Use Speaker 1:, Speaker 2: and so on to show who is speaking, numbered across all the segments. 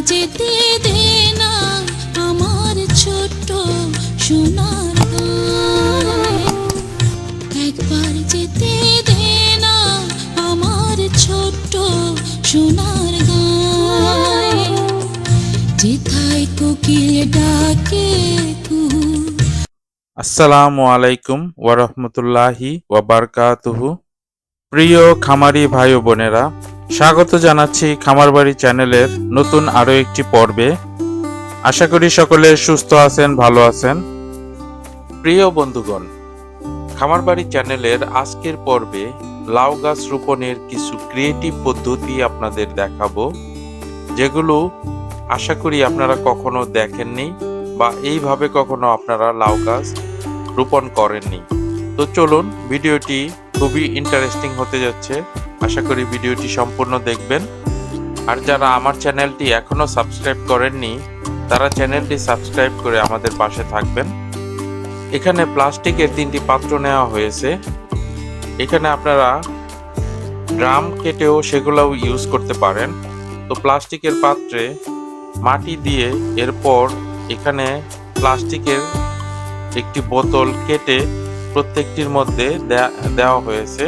Speaker 1: যেতে দে না, আমার ছোট্ট সোনার একবার যেতে দে না, আমার সোনার কোকিল ডাকে
Speaker 2: আসসালামু আলাইকুম ওয়ারহমতুল্লাহি ওয়াবারকাতুহু প্রিয় খামারি ভাই বোনেরা স্বাগত জানাচ্ছি খামারবাড়ি চ্যানেলের নতুন আরও একটি পর্বে। আশা করি সকলে সুস্থ আছেন, ভালো আছেন। প্রিয় বন্ধুগণ, খামারবাড়ি চ্যানেলের আজকের পর্বে লাউ গাছ রোপণের কিছু ক্রিয়েটিভ পদ্ধতি আপনাদের দেখাবো, যেগুলো আশা করি আপনারা কখনো দেখেননি বা এইভাবে কখনো আপনারা লাউ গাছ রোপণ করেননি। তো চলুন, ভিডিওটি খুবই ইন্টারেস্টিং হতে যাচ্ছে। আশা করি ভিডিওটি সম্পূর্ণ দেখবেন। আর যারা আমার চ্যানেলটি এখনও সাবস্ক্রাইব করেননি, তারা চ্যানেলটি সাবস্ক্রাইব করে আমাদের পাশে থাকবেন। এখানে প্লাস্টিকের তিনটি পাত্র নেওয়া হয়েছে। এখানে আপনারা ড্রাম কেটেও সেগুলোও ইউজ করতে পারেন। তো প্লাস্টিকের পাত্রে মাটি দিয়ে এরপর এখানে প্লাস্টিকের একটি বোতল কেটে প্রত্যেকটির মধ্যে দেওয়া হয়েছে।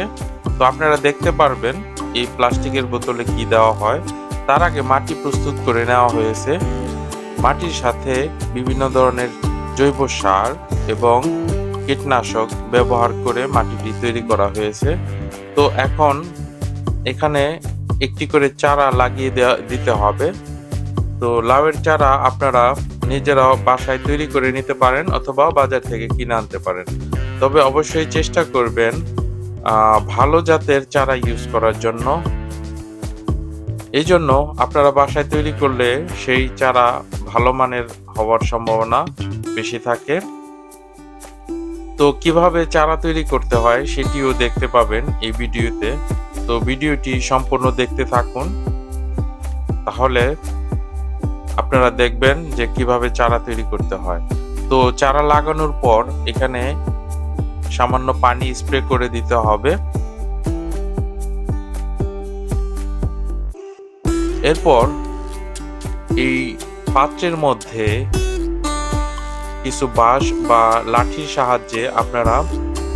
Speaker 2: তো আপনারা দেখতে পারবেন এই প্লাস্টিকের বোতলে কি দেওয়া হয়। তার আগে মাটি প্রস্তুত করে নেওয়া হয়েছে। মাটির সাথে বিভিন্ন ধরনের জৈব সার এবং কীটনাশক ব্যবহার করে মাটিটি তৈরি করা হয়েছে। তো এখন এখানে একটি করে চারা লাগিয়ে দেওয়া, দিতে হবে। তো লাউয়ের চারা আপনারা নিজেরাও বাসায় তৈরি করে নিতে পারেন অথবা বাজার থেকে কিনে আনতে পারেন। তবে অবশ্যই চেষ্টা করবেন ভালো জাতের চারা ইউজ করার জন্য। এই জন্য আপনারা বাসায় তৈরি করলে সেই চারা ভালো মানের হওয়ার সম্ভাবনা বেশি থাকে। তো কীভাবে চারা তৈরি করতে হয় সেটিও দেখতে পাবেন এই ভিডিওতে। তো ভিডিওটি সম্পূর্ণ দেখতে থাকুন। তাহলে আপনারা দেখবেন যে কীভাবে চারা তৈরি করতে হয়। তো চারা লাগানোর পর এখানে সামান্য পানি স্প্রে করে দিতে হবে। এরপর এই পাত্রের মধ্যে কিছু বাঁশ বা লাঠির সাহায্যে আপনারা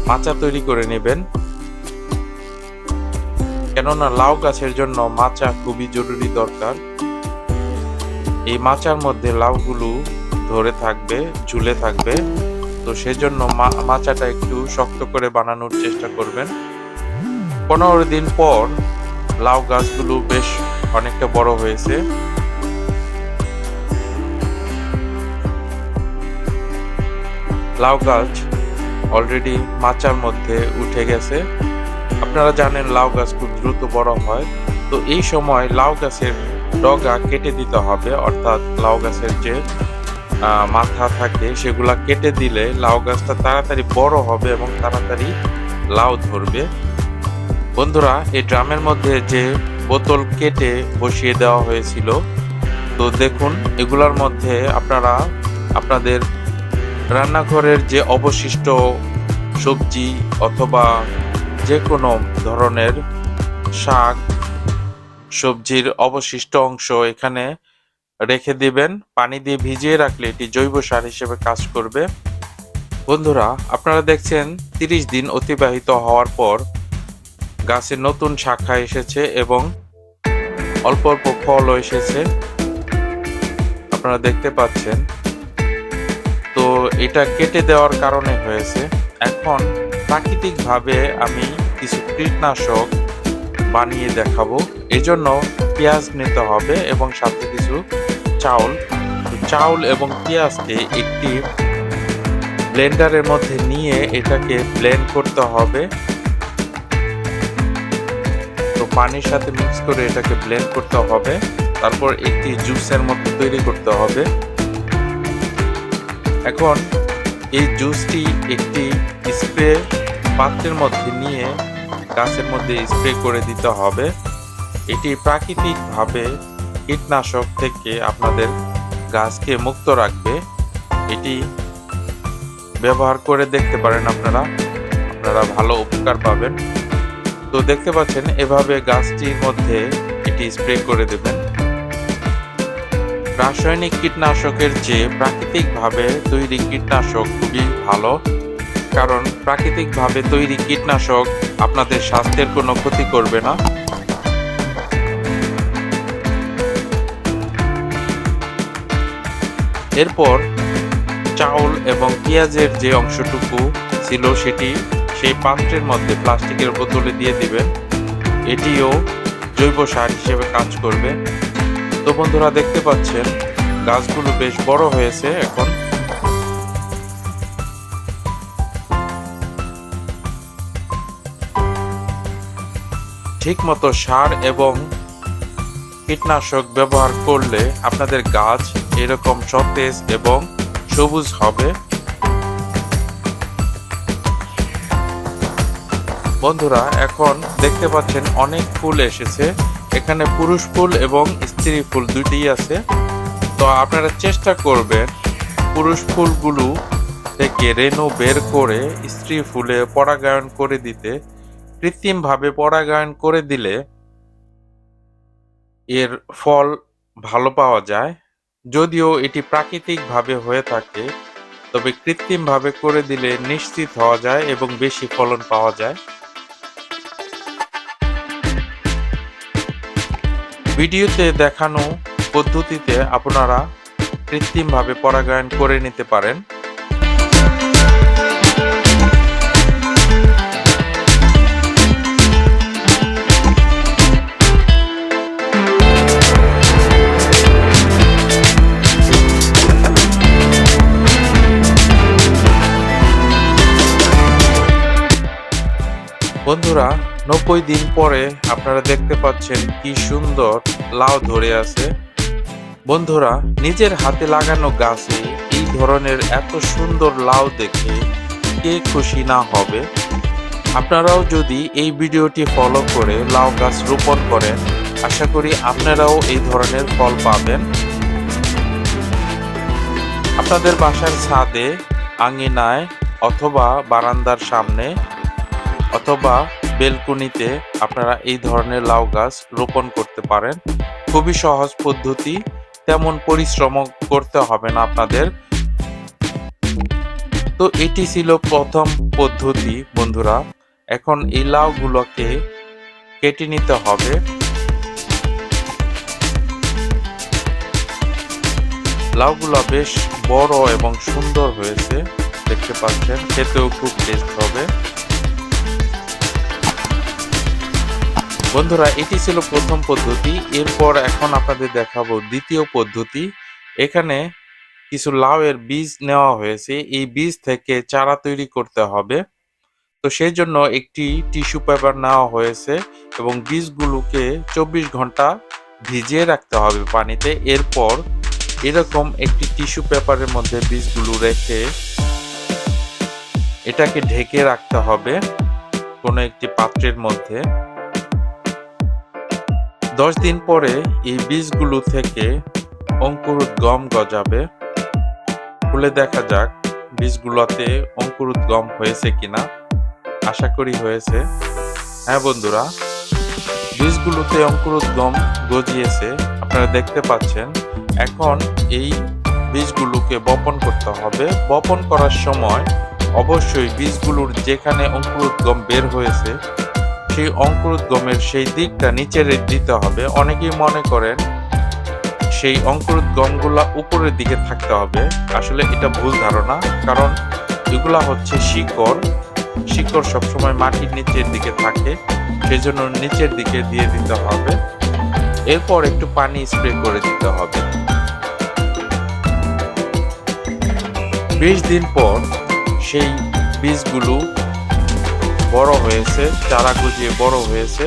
Speaker 2: মাচা তৈরি করে নেবেন। কেননা লাউ গাছের জন্য মাচা খুবই জরুরি দরকার। এই মাচার মধ্যে লাউগুলো ধরে থাকবে, ঝুলে থাকবে। তো সেজন্য মাচাটা একটু শক্ত করে বানানোর চেষ্টা করবেন। পনেরো দিন পর লাউ গাছগুলো বেশ অনেকটা বড় হয়েছে। লাউ গাছ অলরেডি মাচার মধ্যে উঠে গেছে। আপনারা জানেন লাউ গাছ খুব দ্রুত বড় হয়। তো এই সময় লাউ গাছের ডগা কেটে দিতে হবে, অর্থাৎ লাউ গাছের যে মাথা থাকে, সেগুলা কেটে দিলে লাউ গাছটা তাড়াতাড়ি বড় হবে এবং তাড়াতাড়ি লাউ ধরবে। বন্ধুরা, এই ড্রামের মধ্যে যে বোতল কেটে বসিয়ে দেওয়া হয়েছিল, তো দেখুন, এগুলার মধ্যে আপনারা আপনাদের রান্নাঘরের যে অবশিষ্ট সবজি অথবা যে কোনো ধরনের শাক, সবজির অবশিষ্ট অংশ এখানে রেখে দিবেন, পানি দিয়ে ভিজিয়ে রাখলে এটি জৈব সার হিসেবে কাজ করবে। বন্ধুরা, আপনারা দেখছেন তিরিশ দিন অতিবাহিত হওয়ার পর গাছে নতুন শাখা এসেছে এবং অল্প অল্প ফলও এসেছে। আপনারা দেখতে পাচ্ছেন। তো এটা কেটে দেওয়ার কারণে হয়েছে। এখন প্রাকৃতিকভাবে আমি কিছু কীটনাশক বানিয়ে দেখাবো। এজন্য পেঁয়াজ নিতে হবে এবং সাথে কিছু চাউল। চাউল এবং পেঁয়াজকে একটি ব্লেন্ডারের মধ্যে নিয়ে এটাকে ব্লেন্ড করতে হবে। তো পানির সাথে মিক্স করে এটাকে ব্লেন্ড করতে হবে। তারপর একটি জুসের মতো তৈরি করতে হবে। এখন এই জুসটি একটি স্প্রে পাত্রের মধ্যে নিয়ে গাছের মধ্যে স্প্রে করে দিতে হবে। এটি প্রাকৃতিকভাবে কীটনাশক থেকে আপনাদের গাছকে মুক্ত রাখবে, এটি ব্যবহার করে দেখতে পারেন আপনারা। আপনারা ভালো উপকার পাবেন। তো দেখতে পাচ্ছেন, এভাবে গাছটির মধ্যে এটি স্প্রে করে দেবেন। রাসায়নিক কীটনাশকের চেয়ে প্রাকৃতিকভাবে তৈরি কীটনাশক খুবই ভালো, কারণ প্রাকৃতিকভাবে তৈরি কীটনাশক আপনাদের স্বাস্থ্যের কোনো ক্ষতি করবে না। এরপর চাউল এবং পেঁয়াজের যে অংশটুকু ছিল সেটি সেই পাত্রের মধ্যে প্লাস্টিকের বোতলে দিয়ে দিবেন। এটিও জৈব সার হিসেবে কাজ করবে। তো বন্ধুরা, দেখতে পাচ্ছেন, গাছগুলো বেশ বড় হয়েছে এখন। ঠিক মতো সার এবং কীটনাশক ব্যবহার করলে আপনাদের গাছ এরকম সতেজ এবং সবুজ হবে। বন্ধুরা, এখন দেখতে পাচ্ছেন অনেক ফুল এসেছে। এখানে পুরুষ ফুল এবং স্ত্রী ফুল দুইটিই আছে। তো আপনারা চেষ্টা করবেন পুরুষ ফুলগুলো থেকে রেণু বের করে স্ত্রী ফুলে পরাগায়ন করে দিতে। কৃত্রিমভাবে পরাগায়ন করে দিলে এর ফল ভালো পাওয়া যায়। যদিও এটি প্রাকৃতিকভাবে হয়ে থাকে, তবে কৃত্রিমভাবে করে দিলে নিশ্চিত হওয়া যায় এবং বেশি ফলন পাওয়া যায়। ভিডিওতে দেখানো পদ্ধতিতে আপনারা কৃত্রিমভাবে পরাগায়ন করে নিতে পারেন। বন্ধুরা, নব্বই দিন পরে আপনারা দেখতে পাচ্ছেন কি সুন্দর লাউ ধরে আছে। বন্ধুরা, নিজের হাতে লাগানো গাছে এই ধরনের এত সুন্দর লাউ দেখে কে খুশি না হবে? আপনারাও যদি এই ভিডিওটি ফলো করে লাউ গাছ রোপণ করেন, আশা করি আপনারাও এই ধরনের ফল পাবেন। আপনাদের বাসার ছাদে, আঙিনায় অথবা বারান্দার সামনে অথবা বেলকুনিতে আপনারা এই ধরনের লাউ গাছ রোপণ করতে পারেন। খুবই সহজ পদ্ধতি, তেমন পরিশ্রম করতে হবে না আপনাদের। তো এটি ছিল প্রথম পদ্ধতি বন্ধুরা। এখন এই লাউগুলোকে কেটে নিতে হবে। লাউগুলো বেশ বড় এবং সুন্দর হয়েছে, দেখতে পাচ্ছেন, খেতেও খুব টেস্ট হবে। বন্ধুরা, এটি ছিল প্রথম পদ্ধতি। এরপর এখন আপনাদের দেখাবো দ্বিতীয় পদ্ধতি। এখানে কিছু লাউয়ের বীজ নেওয়া হয়েছে। এই বীজ থেকে চারা তৈরি করতে হবে। তো সেই জন্য একটি টিস্যু পেপার নেওয়া হয়েছে এবং বীজগুলোকে চব্বিশ ঘণ্টা ভিজিয়ে রাখতে হবে পানিতে। এরপর এরকম একটি টিস্যু পেপারের মধ্যে বীজগুলো রেখে এটাকে ঢেকে রাখতে হবে কোনো একটি পাত্রের মধ্যে। দশ দিন পরে এই বীজগুলো থেকে অঙ্কুরোদ্গম গজাবে। খুলে দেখা যাক বীজগুলোতে অঙ্কুরোদ্গম হয়েছে কিনা। আশা করি হয়েছে। হ্যাঁ বন্ধুরা, বীজগুলোতে অঙ্কুরোদ্গম গজিয়েছে, আপনারা দেখতে পাচ্ছেন। এখন এই বীজগুলোকে বপন করতে হবে। বপন করার সময় অবশ্যই বীজগুলোর যেখানে অঙ্কুরোদ্গম বের হয়েছে সেই অঙ্কুরোদ্গমের সেই দিকটা নিচে দিতে হবে। অনেকেই মনে করেন সেই অঙ্কুরোদ্গমগুলা উপরের দিকে থাকতে হবে। আসলে এটা ভুল ধারণা, কারণ এগুলা হচ্ছে শিকড়। শিকড় সবসময় মাটির নিচের দিকে থাকে সেই জন্য নিচের দিকে দিয়ে দিতে হবে। এরপর একটু পানি স্প্রে করে দিতে হবে। বিশ দিন পর সেই বীজগুলো বড় হয়েছে, চারা গজিয়ে বড় হয়েছে।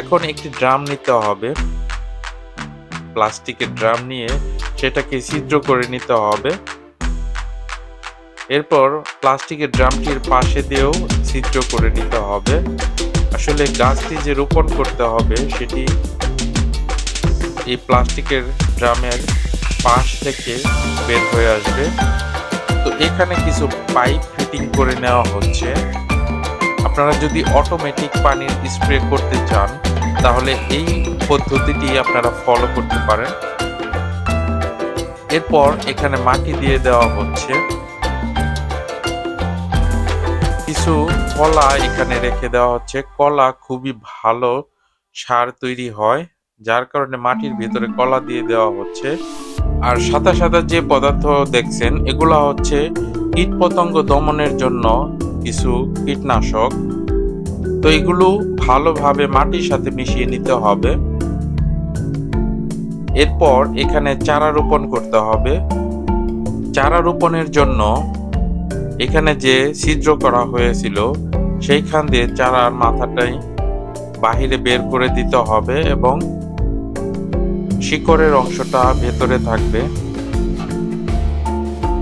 Speaker 2: এখন একটি ড্রাম নিতে হবে। প্লাস্টিকের ড্রাম নিয়ে সেটাকে ছিদ্র করে নিতে হবে। এরপর প্লাস্টিকের ড্রামটির পাশে দিয়েও ছিদ্র করে নিতে হবে। আসলে গাছটি যে রোপণ করতে হবে, সেটি এই প্লাস্টিকের ড্রামের পাশ থেকে বের হয়ে আসবে। তো এখানে কিছু পাইপ ফিটিং করে নেওয়া হচ্ছে। আপনারা যদি অটোমেটিক পানির স্প্রে করতে চান, তাহলে এই পদ্ধতিটি আপনারা ফলো করতে পারেন। এরপর এখানে মাটি দিয়ে দেওয়া হচ্ছে। কিছু কলা এখানে রেখে দেওয়া হচ্ছে। কলা খুবই ভালো সার তৈরি হয়, যার কারণে মাটির ভিতরে কলা দিয়ে দেওয়া হচ্ছে। আর সাদা সাদা যে পদার্থ দেখছেন, এগুলা হচ্ছে কীট পতঙ্গ দমনের জন্য কিছু কীটনাশক। তো এগুলো ভালোভাবে মাটির সাথে মিশিয়ে নিতে হবে। এরপর এখানে চারা রোপণ করতে হবে। চারা রোপণের জন্য এখানে যে ছিদ্র করা হয়েছিল, সেইখান দিয়ে চারার মাথাটাই বাহিরে বের করে দিতে হবে এবং শিকড়ের অংশটা ভেতরে থাকবে।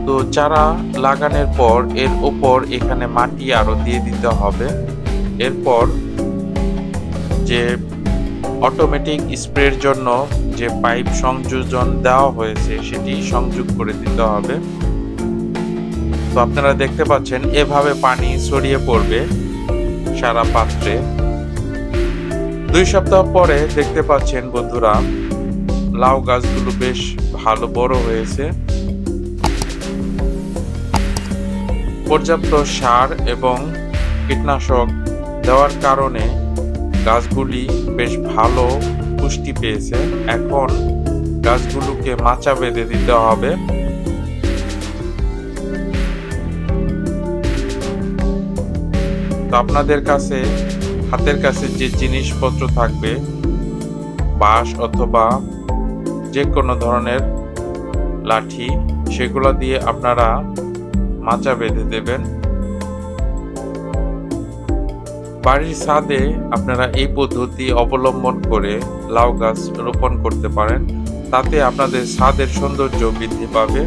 Speaker 2: তো চারা লাগানোর পর এর উপর এখানে মাটি আরও দিয়ে দিতে হবে। এরপর যে অটোমেটিক স্প্রের জন্য যে পাইপ সংযোজন দেওয়া হয়েছে, সেটি সংযোগ করে দিতে হবে। তো আপনারা দেখতে পাচ্ছেন, এভাবে পানি ছড়িয়ে পড়বে সারা পাত্রে। দুই সপ্তাহ পরে দেখতে পাচ্ছেন বন্ধুরা, লাউ গাছগুলো বেশ ভালো বড় হয়েছে। পর্যাপ্ত সার এবং কীটনাশক দেওয়ার কারণে গাছগুলি বেশ ভালো পুষ্টি পেয়েছে। এখন গাছগুলোকে মাচা বেঁধে দিতে হবে। তো আপনাদের কাছে, হাতের কাছে যে জিনিসপত্র থাকবে, বাঁশ অথবা যে কোনো ধরনের লাঠি, সেগুলো দিয়ে আপনারা মাচা বেঁধে দেবেন। বাড়ির ছাদে আপনারা এই পদ্ধতি অবলম্বন করে লাউ গাছ রোপণ করতে পারেন। তাতে আপনাদের ছাদের সৌন্দর্য বৃদ্ধি পাবে।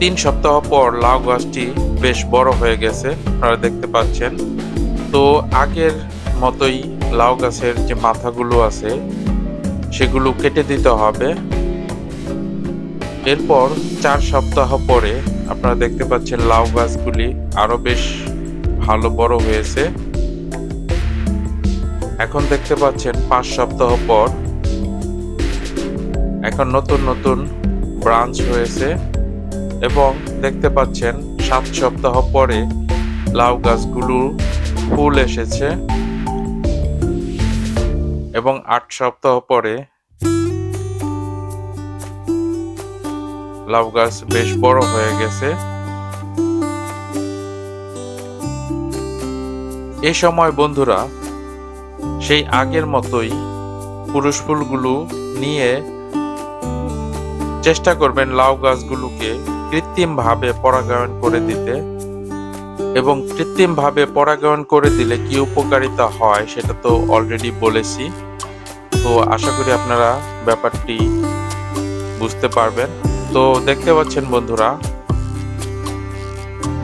Speaker 2: তিন সপ্তাহ পর লাউ গাছটি বেশ বড় হয়ে গেছে, আপনারা দেখতে পাচ্ছেন। তো আগের মতোই লাউ গাছের যে মাথাগুলো আছে, সেগুলো কেটে দিতে হবে। এরপর চার সপ্তাহ পরে আপনারা দেখতে পাচ্ছেন লাউ গাছগুলি আরও বেশ ভালো বড় হয়েছে। এখন দেখতে পাচ্ছেন পাঁচ সপ্তাহ পর এখন নতুন নতুন ব্রাঞ্চ হয়েছে এবং দেখতে পাচ্ছেন সাত সপ্তাহ পরে লাউ গাছগুলো ফুল এসেছে এবং আট সপ্তাহ পরে লাউ গাছ বেশ বড় হয়ে গেছে। এ সময় বন্ধুরা, সেই আগের মতোই পুরুষ ফুলগুলো নিয়ে চেষ্টা করবেন লাউ গাছগুলোকে কৃত্রিমভাবে পরাগায়ন করে দিতে এবং কৃত্রিমভাবে পরাগায়ন করে দিলে কি উপকারিতা হয় সেটা তো অলরেডি বলেছি। তো আশা করি আপনারা ব্যাপারটি বুঝতে পারবেন। তো দেখতে পাচ্ছেন বন্ধুরা,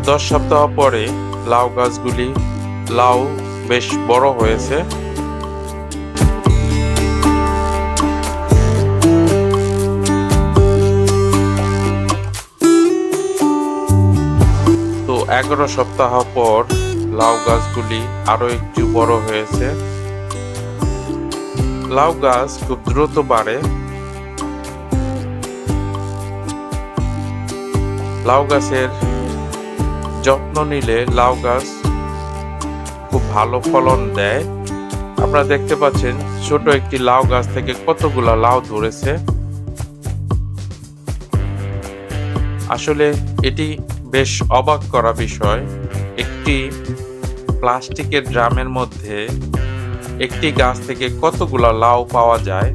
Speaker 2: দশ সপ্তাহ পরে লাউ গাছগুলি, লাউ বেশ বড় হয়েছে। তো এগারো সপ্তাহ পর লাউ গাছগুলি আরও একটু বড় হয়েছে। লাউ গাছ খুব দ্রুত বাড়ে। লাউ গাছের যত্ন নিলে লাউ গাছ খুব ভালো ফলন দেয়। আপনারা দেখতে পাচ্ছেন ছোট একটি লাউ গাছ থেকে কতগুলা লাউ ধরেছে। আসলে এটি বেশ অবাক করা বিষয়। একটি প্লাস্টিকের ড্রামের মধ্যে একটি গাছ থেকে কতগুলা লাউ পাওয়া যায়।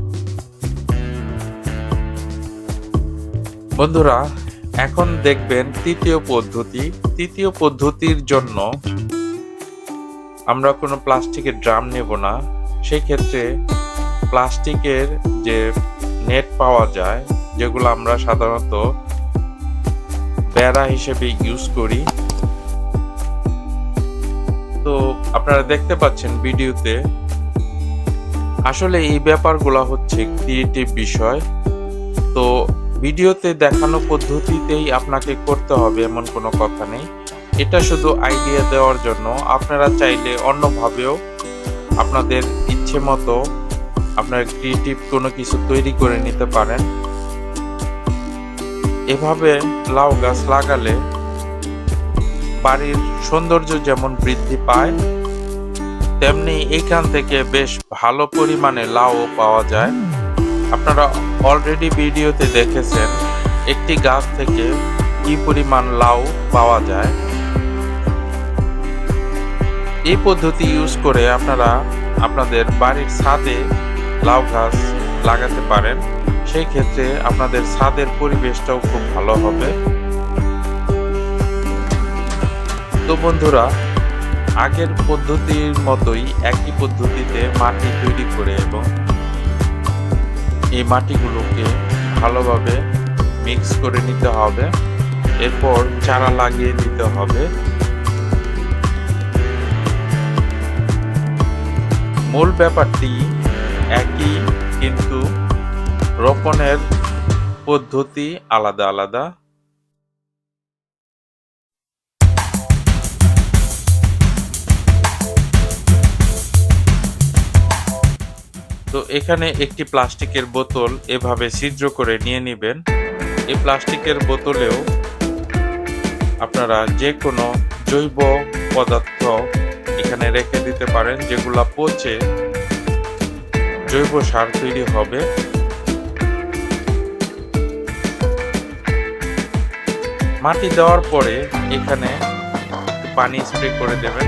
Speaker 2: বন্ধুরা এখন দেখবেন তৃতীয় পদ্ধতি। তৃতীয় পদ্ধতির জন্য আমরা কোনো প্লাস্টিকের ড্রাম নেব না। সেই ক্ষেত্রে প্লাস্টিকের যে নেট পাওয়া যায়, যেগুলো আমরা সাধারণত বেড়া হিসেবে ইউজ করি। তো আপনারা দেখতে পাচ্ছেন ভিডিওতে, আসলে এই ব্যাপারগুলো হচ্ছে ক্রিয়েটিভ বিষয়। তো ভিডিওতে দেখানো পদ্ধতিতেই আপনাকে করতে হবে এমন কোনো কথা নেই। এটা শুধু আইডিয়া দেওয়ার জন্য। আপনারা চাইলে অন্যভাবেও আপনাদের ইচ্ছে মতো আপনার ক্রিয়েটিভ কোনো কিছু তৈরি করে নিতে পারেন। এভাবে লাউ গাছ লাগালে বাড়ির সৌন্দর্য যেমন বৃদ্ধি পায়, তেমনি এখান থেকে বেশ ভালো পরিমাণে লাউ পাওয়া যায়। আপনারা অলরেডি ভিডিওতে দেখেছেন একটি গাছ থেকে কি পরিমাণ লাউ পাওয়া যায়। এই পদ্ধতি ইউজ করে আপনারা আপনাদের বাড়ির ছাদে লাউ গাছ লাগাতে পারেন। সেই ক্ষেত্রে আপনাদের ছাদের পরিবেশটাও খুব ভালো হবে। তো বন্ধুরা, আগের পদ্ধতির মতোই একই পদ্ধতিতে মাটি তৈরি করে এবং এই মাটিগুলোকে ভালোভাবে মিক্স করে নিতে হবে। এরপর চারা লাগিয়ে দিতে হবে। মূল ব্যাপারটি একই, কিন্তু রোপণের পদ্ধতি আলাদা আলাদা। তো এখানে একটি প্লাস্টিকের বোতল এভাবে ছিদ্র করে নিয়ে নেবেন। এই প্লাস্টিকের বোতলেও আপনারা যে কোনো জৈব পদার্থ এখানে রেখে দিতে পারেন, যেগুলা পচে জৈব সার তৈরি হবে। মাটি দেওয়ার পরে এখানে পানি স্প্রে করে দেবেন।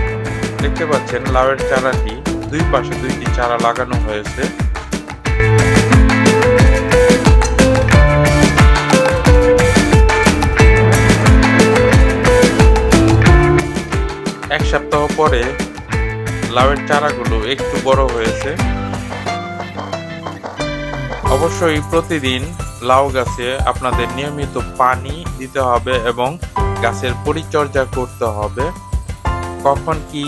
Speaker 2: দেখতে পাচ্ছেন লাউয়ের চারাটি দুই পাশে দুইটি চারা লাগানো হয়েছে। এক সপ্তাহ পরে লাউয়ের চারাগুলো একটু বড় হয়েছে। অবশ্যই প্রতিদিন লাউ গাছে আপনাদের নিয়মিত পানি দিতে হবে এবং গাছের পরিচর্যা করতে হবে। কখন কি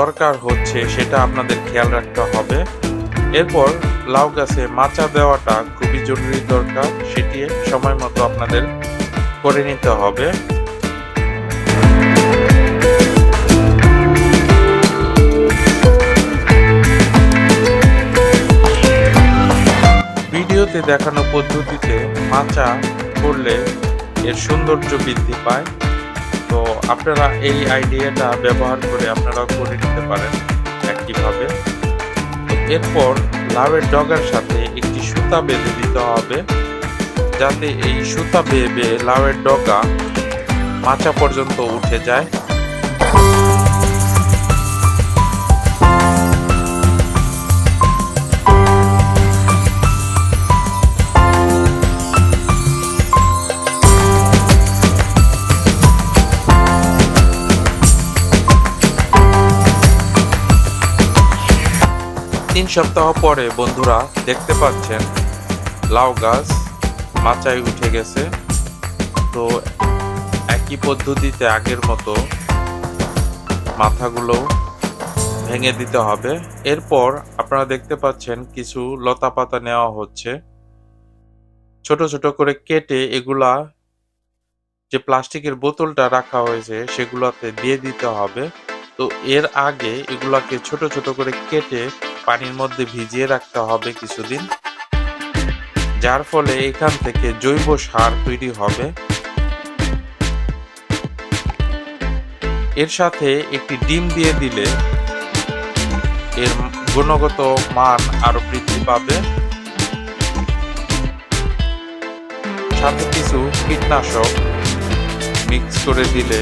Speaker 2: দরকার হচ্ছে, সেটা আপনাদের খেয়াল রাখতে হবে। এরপর লাউ গাছে মাচা দেওয়াটা খুবই জরুরি দরকার, সেটি সময় মতো আপনাদের করে নিতে হবে। ভিডিওতে দেখানো পদ্ধতিতে মাচা করলে এর সৌন্দর্য বৃদ্ধি পায়। আপনারা এই আইডিয়াটা ব্যবহার করে আপনারা করে নিতে পারেন একইভাবে। এরপর লাউয়ের ডগার সাথে একটি সুতা বেঁধে দিতে হবে, যাতে এই সুতা বেয়ে বেয়ে লাউয়ের ডগা মাচা পর্যন্ত উঠে যায়। তিন সপ্তাহ পরে বন্ধুরা দেখতে পাচ্ছেন, লাউ গাছ মাচায় উঠে গেছে। তো একই পদ্ধতিতে আগের মতো মাথাগুলো ভেঙে দিতে হবে। এরপর আপনারা দেখতে পাচ্ছেন কিছু লতা পাতা নেওয়া হচ্ছে। ছোট ছোট করে কেটে এগুলা যে প্লাস্টিকের বোতলটা রাখা হয়েছে সেগুলোতে দিয়ে দিতে হবে। তো এর আগে এগুলাকে ছোট ছোট করে কেটে পানির মধ্যে ভিজিয়ে রাখতে হবে কিছুদিন, যার ফলে এখান থেকে জৈব সার তৈরি হবে। এর সাথে একটি ডিম দিয়ে দিলে এর গুণগত মান আরও বৃদ্ধি পাবে। সাথে কিছু কীটনাশক মিক্স করে দিলে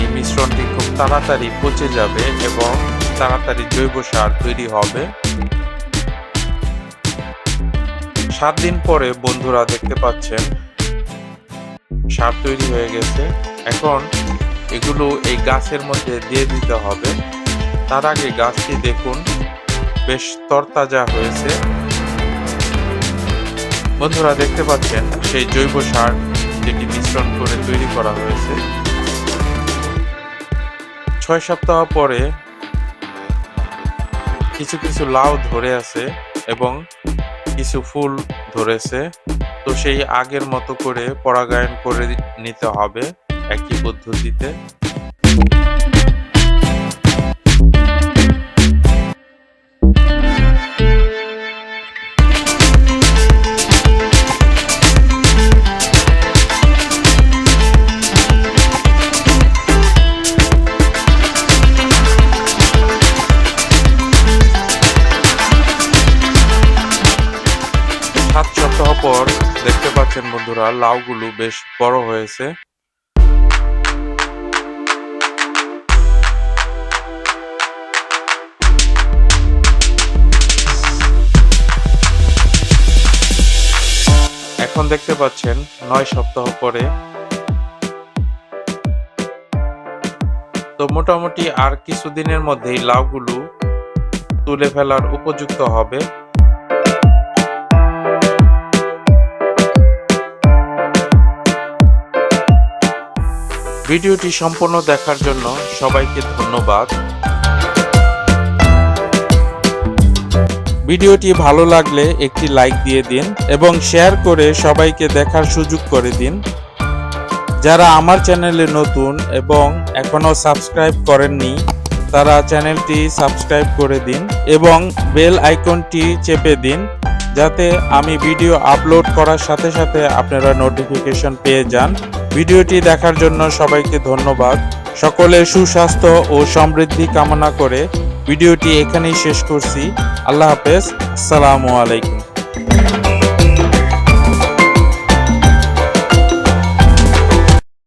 Speaker 2: এই মিশ্রণটি খুব তাড়াতাড়ি পচে যাবে এবং তাড়াতাড়ি জৈব সার তৈরি হবে। সাত দিন পরে বন্ধুরা দেখতে পাচ্ছেন, সার তৈরি হয়ে গেছে। এখন এগুলো এই গাছের মধ্যে দিয়ে দিতে হবে। তার আগে গাছটি দেখুন, বেশ তরতাজা হয়েছে। বন্ধুরা দেখতে পাচ্ছেন, সেই জৈব সার যেটি মিশ্রণ করে তৈরি করা হয়েছে। ছয় সপ্তাহ পরে কিছু কিছু লাউ ধরে আছে এবং কিছু ফুল ধরেছে। তো সেই আগের মতো করে পরাগায়ন করে নিতে হবে একই পদ্ধতিতে। বন্ধুরা, লাউগুলো বেশ বড় হয়েছে। এখন দেখতে পাচ্ছেন, নয় সপ্তাহ পরে। তো মোটামুটি আর কিছুদিনের মধ্যেই লাউগুলো তুলে ফেলার উপযুক্ত হবে। ভিডিওটি সম্পূর্ণ দেখার জন্য সবাইকে ধন্যবাদ। ভিডিওটি ভালো লাগলে একটি লাইক দিয়ে দিন এবং শেয়ার করে সবাইকে দেখার সুযোগ করে দিন। যারা আমার চ্যানেলে নতুন এবং এখনও সাবস্ক্রাইব করেননি, তারা চ্যানেলটি সাবস্ক্রাইব করে দিন এবং বেল আইকনটি চেপে দিন। যাতে আমি ভিডিও আপলোড করার সাথে সাথে আপনারা নোটিফিকেশন পেয়ে যান। ভিডিওটি দেখার জন্য সবাইকে ধন্যবাদ। সকলে সুস্বাস্থ্য ও সমৃদ্ধি কামনা করে ভিডিওটি এখানেই শেষ করছি। আল্লাহ হাফেজ। আসসালামু আলাইকুম।